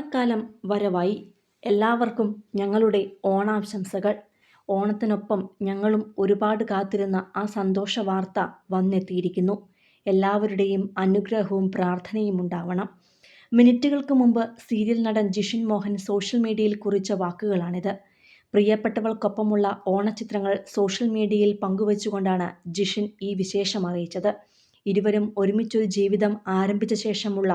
ഓണക്കാലം വരവായി എല്ലാവർക്കും ഞങ്ങളുടെ ഓണാശംസകൾ. ഓണത്തിനൊപ്പം ഞങ്ങളും ഒരുപാട് കാത്തിരുന്ന ആ സന്തോഷ വാർത്ത വന്നെത്തിയിരിക്കുന്നു. എല്ലാവരുടെയും അനുഗ്രഹവും പ്രാർത്ഥനയും ഉണ്ടാവണം. മിനിറ്റുകൾക്ക് മുമ്പ് സീരിയൽ നടൻ ജിഷിൻ മോഹൻ സോഷ്യൽ മീഡിയയിൽ കുറിച്ച വാക്കുകളാണിത്. പ്രിയപ്പെട്ടവൾക്കൊപ്പമുള്ള ഓണചിത്രങ്ങൾ സോഷ്യൽ മീഡിയയിൽ പങ്കുവച്ചുകൊണ്ടാണ് ജിഷിൻ ഈ വിശേഷം അറിയിച്ചത്. ഇരുവരും ഒരുമിച്ചൊരു ജീവിതം ആരംഭിച്ച ശേഷമുള്ള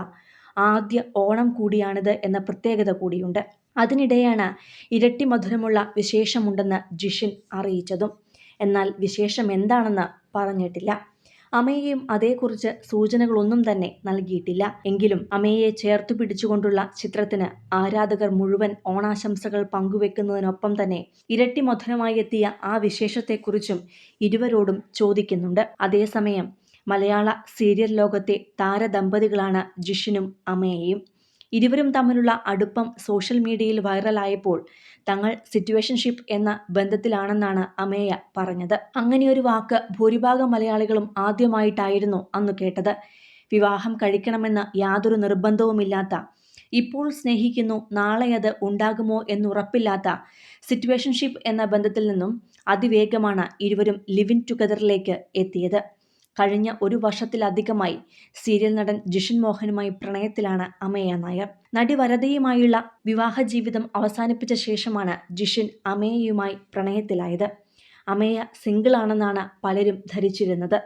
ആദ്യ ഓണം കൂടിയാണിത് എന്ന പ്രത്യേകത കൂടിയുണ്ട്. അതിനിടെയാണ് ഇരട്ടി മധുരമുള്ള വിശേഷമുണ്ടെന്ന് ജിഷിൻ അറിയിച്ചതും. എന്നാൽ വിശേഷം എന്താണെന്ന് പറഞ്ഞിട്ടില്ല. അമ്മയെയും അതേക്കുറിച്ച് സൂചനകളൊന്നും തന്നെ നൽകിയിട്ടില്ല. എങ്കിലും അമ്മയെ ചേർത്തു പിടിച്ചുകൊണ്ടുള്ള ചിത്രത്തിന് ആരാധകർ മുഴുവൻ ഓണാശംസകൾ പങ്കുവെക്കുന്നതിനൊപ്പം തന്നെ ഇരട്ടി മധുരമായി എത്തിയ ആ വിശേഷത്തെക്കുറിച്ചും ഇരുവരോടും ചോദിക്കുന്നുണ്ട്. അതേസമയം മലയാള സീരിയൽ ലോകത്തെ താരദമ്പതികളാണ് ജിഷിനും അമയയും. ഇരുവരും തമ്മിലുള്ള അടുപ്പം സോഷ്യൽ മീഡിയയിൽ വൈറലായപ്പോൾ തങ്ങൾ സിറ്റുവേഷൻഷിപ്പ് എന്ന ബന്ധത്തിലാണെന്നാണ് അമേയ പറഞ്ഞത്. അങ്ങനെയൊരു വാക്ക് ഭൂരിഭാഗം മലയാളികളും ആദ്യമായിട്ടായിരുന്നു അന്ന് കേട്ടത്. വിവാഹം കഴിക്കണമെന്ന് യാതൊരു നിർബന്ധവുമില്ലാത്ത ഇപ്പോൾ സ്നേഹിക്കുന്നു നാളെ അത് ഉണ്ടാകുമോ എന്നുറപ്പില്ലാത്ത സിറ്റുവേഷൻഷിപ്പ് എന്ന ബന്ധത്തിൽ നിന്നും അതിവേഗമാണ് ഇരുവരും ലിവിൻ ടുഗദറിലേക്ക് എത്തിയത്. കഴിഞ്ഞ ഒരു വർഷത്തിലധികമായി സീരിയൽ നടൻ ജിഷൻ മോഹനുമായി പ്രണയത്തിലാണ് അമയ നായർ. നടി വരതയുമായുള്ള വിവാഹ ജീവിതം അവസാനിപ്പിച്ച ശേഷമാണ് ജിഷൻ അമയയുമായി പ്രണയത്തിലായത്. അമയ സിംഗിൾ ആണെന്നാണ് പലരും ധരിച്ചിരുന്നത്.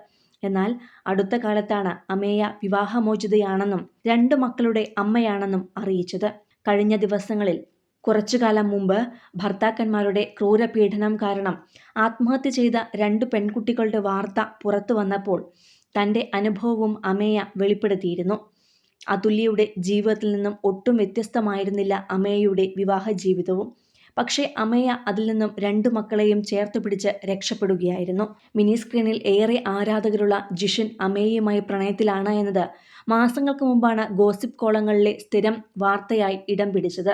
എന്നാൽ അടുത്ത കാലത്താണ് അമേയ വിവാഹമോചിതയാണെന്നും രണ്ട് മക്കളുടെ അമ്മയാണെന്നും അറിയിച്ചത്. കഴിഞ്ഞ ദിവസങ്ങളിൽ കുറച്ചുകാലം മുമ്പ് ഭർത്താക്കന്മാരുടെ ക്രൂരപീഡനം കാരണം ആത്മഹത്യ ചെയ്ത രണ്ട് പെൺകുട്ടികളുടെ വാർത്ത പുറത്തു വന്നപ്പോൾ തന്റെ അനുഭവവും അമേയ വെളിപ്പെടുത്തിയിരുന്നു. അതുല്യയുടെ ജീവിതത്തിൽ നിന്നും ഒട്ടും വ്യത്യസ്തമായിരുന്നില്ല അമേയയുടെ വിവാഹ ജീവിതവും പക്ഷേ അമയ അതിൽ നിന്നും രണ്ടു മക്കളെയും ചേർത്ത് പിടിച്ച് രക്ഷപ്പെടുകയായിരുന്നു. മിനി സ്ക്രീനിൽ ഏറെ ആരാധകരുള്ള ജിഷൻ അമേയുമായി പ്രണയത്തിലാണ് എന്നത് മാസങ്ങൾക്ക് മുമ്പാണ് ഗോസിപ്പ് കോളങ്ങളിലെ സ്ഥിരം വാർത്തയായി ഇടം പിടിച്ചത്.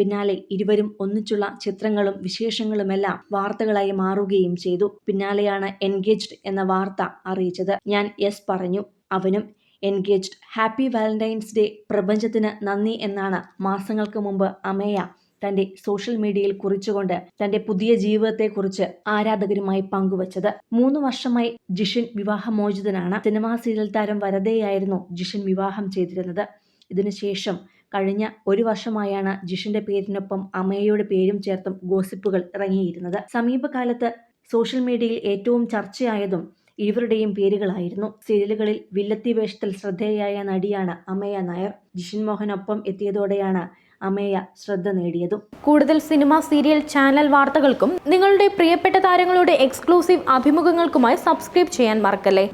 പിന്നാലെ ഇരുവരും ഒന്നിച്ചുള്ള ചിത്രങ്ങളും വിശേഷങ്ങളുമെല്ലാം വാർത്തകളായി മാറുകയും ചെയ്തു. പിന്നാലെയാണ് എൻഗേജ്ഡ് എന്ന വാർത്ത അറിയിച്ചത്. ഞാൻ യെസ് പറഞ്ഞു. അവനും എൻഗേജ്ഡ്. ഹാപ്പി വാലന്റൈൻസ് ഡേ പ്രപഞ്ചത്തിന് നന്ദി എന്നാണ് മാസങ്ങൾക്ക് മുമ്പ് അമേയ തന്റെ സോഷ്യൽ മീഡിയയിൽ കുറിച്ചുകൊണ്ട് തന്റെ പുതിയ ജീവിതത്തെക്കുറിച്ച് ആരാധകരുമായി പങ്കുവച്ചത്. മൂന്ന് വർഷമായി ജിഷൻ വിവാഹമോചിതനാണ്. സിനിമാ സീരിയൽ താരം വരതെയായിരുന്നു ജിഷൻ വിവാഹം ചെയ്തിരുന്നത്. ഇതിനുശേഷം കഴിഞ്ഞ ഒരു വർഷമായാണ് ജിഷിന്റെ പേരിനൊപ്പം അമയയുടെ പേരും ചേർത്തും ഗോസിപ്പുകൾ ഇറങ്ങിയിരുന്നത്. സമീപകാലത്ത് സോഷ്യൽ മീഡിയയിൽ ഏറ്റവും ചർച്ചയായതും ഇരുവരുടെയും പേരുകളായിരുന്നു. സീരിയലുകളിൽ വില്ലത്തി വേഷത്തിൽ ശ്രദ്ധേയായ നടിയാണ് അമയ നായർ. ജിഷിൻ മോഹനൊപ്പം എത്തിയതോടെയാണ് അമേയ ശ്രദ്ധ നേടിയതും. കൂടുതൽ സിനിമ സീരിയൽ ചാനൽ വാർത്തകൾക്കും നിങ്ങളുടെ പ്രിയപ്പെട്ട താരങ്ങളുടെ എക്സ്ക്ലൂസീവ് അഭിമുഖങ്ങൾക്കുമായി സബ്സ്ക്രൈബ് ചെയ്യാൻ മറക്കല്ലേ?